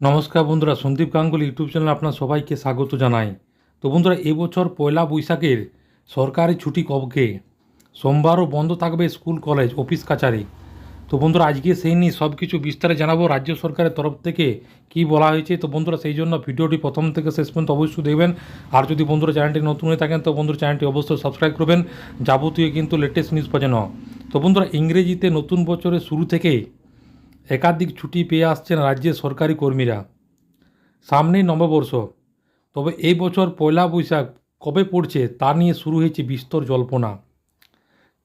নমস্কার বন্ধুরা, Sandeep Ganguly YouTube channel আপনার সবাইকে স্বাগত জানাই। তো বন্ধুরা এবছর পয়লা বৈশাখের সরকারি ছুটি কবকে সোমবারও বন্ধ থাকবে স্কুল, কলেজ, অফিস কাছারি তো বন্ধুরা, আজকে সেই নিয়ে সব কিছু বিস্তারে জানাব। রাজ্য সরকারের তরফ থেকে কি বলা হয়েছে? তো বন্ধুরা, সেই জন্য ভিডিওটি প্রথম থেকে শেষ পর্যন্ত অবশ্যই দেখবেন। আর যদি বন্ধুরা চ্যানেলটি নতুন হয়ে থাকেন, তো বন্ধুরা চ্যানেলটি অবশ্যই সাবস্ক্রাইব করবেন। যাবতীয় কিন্তু লেটেস্ট নিউজ পাওয়া তো বন্ধুরা, ইংরেজিতে নতুন বছরের শুরু থেকে একাধিক ছুটি পেয়ে আসছেন রাজ্যের সরকারি কর্মীরা। সামনেই নববর্ষ। তবে এই বছর পয়লা বৈশাখ কবে পড়ছে তা নিয়ে শুরু হয়েছে বিস্তর জল্পনা।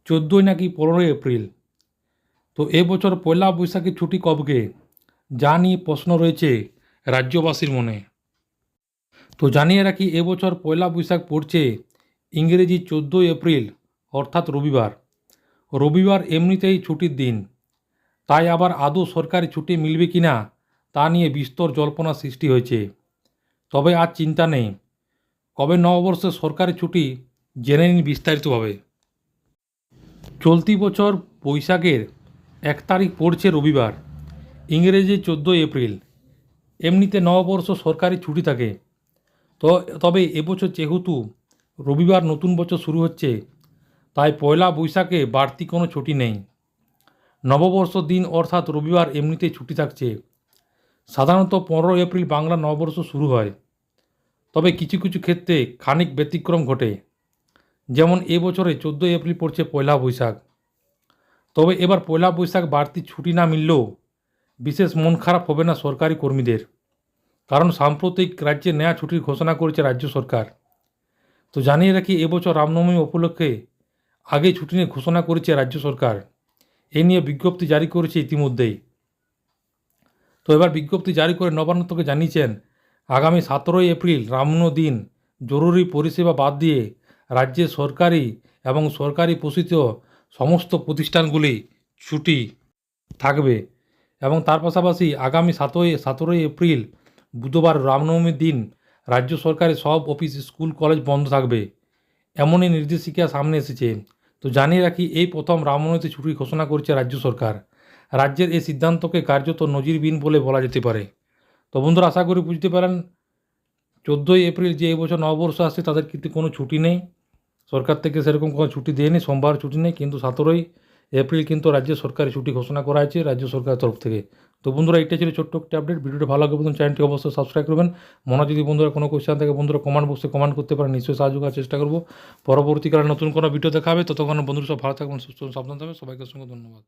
চোদ্দোই নাকি পনেরোই এপ্রিল। তো এবছর পয়লা বৈশাখের ছুটি কবকে? যা নিয়ে প্রশ্ন রয়েছে রাজ্যবাসীর মনে। তো জানিয়ে রাখি এবছর পয়লা বৈশাখ পড়ছে ইংরেজি চোদ্দোই এপ্রিল, অর্থাৎ রবিবার। রবিবার এমনিতেই ছুটির দিন। তাই আবার আদৌ সরকারি ছুটি মিলবে কি না, তা নিয়ে বিস্তর জল্পনা সৃষ্টি হয়েছে। তবে আর চিন্তা নেই। কবে নববর্ষে সরকারি ছুটি জেনে নিন বিস্তারিতভাবে। চলতি বছর বৈশাখের এক তারিখ পড়ছে রবিবার, ইংরেজি চোদ্দোই এপ্রিল। এমনিতে নববর্ষ সরকারি ছুটি থাকে। তো, তবে এবছর যেহেতু রবিবার নতুন বছর শুরু হচ্ছে, তাই পয়লা বৈশাখে বাড়তি কোনো ছুটি নেই। নববর্ষ দিন অর্থাৎ রবিবার এমনিতেই ছুটি থাকছে। সাধারণত পনেরো এপ্রিল বাংলা নববর্ষ শুরু হয়। তবে কিছু কিছু ক্ষেত্রে খানিক ব্যতিক্রম ঘটে। যেমন এবছরে চোদ্দোই এপ্রিল পড়ছে পয়লা বৈশাখ। তবে এবার পয়লা বৈশাখ বাড়তি ছুটি না মিললেও বিশেষ মন খারাপ হবে না সরকারি কর্মীদের। কারণ সাম্প্রতিক রাজ্যে নেয়া ছুটির ঘোষণা করেছে রাজ্য সরকার। তো জানিয়ে রাখি এবছর রামনবমী উপলক্ষে আগে ছুটি নিয়ে ঘোষণা করেছে রাজ্য সরকার। এ নিয়ে বিজ্ঞপ্তি জারি করেছে ইতিমধ্যেই। তো এবার বিজ্ঞপ্তি জারি করে নবান্নতকে জানিয়েছেন, আগামী সতেরোই এপ্রিল রামন দিন জরুরি পরিষেবা বাদ দিয়ে রাজ্যের সরকারি এবং সরকারি পোষিত সমস্ত প্রতিষ্ঠানগুলি ছুটি থাকবে এবং তার পাশাপাশি আগামী সাতই, সতেরোই এপ্রিল বুধবার রামনবমীর দিন রাজ্য সরকারের সব অফিস, স্কুল, কলেজ বন্ধ থাকবে। এমনই নির্দেশিকা সামনে এসেছে। তো জানিয়ে রাখি, এই প্রথম রামনবমীতে ছুটি ঘোষণা করছে রাজ্য সরকার। রাজ্যের এই সিদ্ধান্তকে কার্যত নজিরবিহীন বলে বলা যেতে পারে। তো বন্ধুরা, আশা করি বুঝতে পারেন, চোদ্দোই এপ্রিল যে এবছর নববর্ষ আসছে, তাদের কিন্তু কোনো ছুটি নেই। সরকার থেকে সেরকম কোনো ছুটি দেয়নি, সোমবার ছুটি নেই, কিন্তু সতেরোই এপ্রিল কিন্তু রাজ্য সরকারের ছুটি ঘোষণা করা হয়েছে রাজ্য সরকারের তরফ থেকে। তো বন্ধুরা এটা ছিল ছোট্ট একটি আপডেট ভিডিওটি ভালো লাগে বন্ধু চ্যানেলটি অবশ্যই সাবস্ক্রাইব করবেন। মনে যদি বন্ধুরা কোনো কোয়েশ্চেন থাকে, বন্ধুরা কমেন্ট বক্সে কমেন্ট করতে পারেন। নিশ্চয়ই সাহায্য করার চেষ্টা করব। পরবর্তীকালে নতুন কোনো ভিডিও দেখাবে ততক্ষণ বন্ধুরা সব ভালো থাকবেন, সুস্থ সাবধান থাকবেন। সবাইকে সঙ্গে ধন্যবাদ।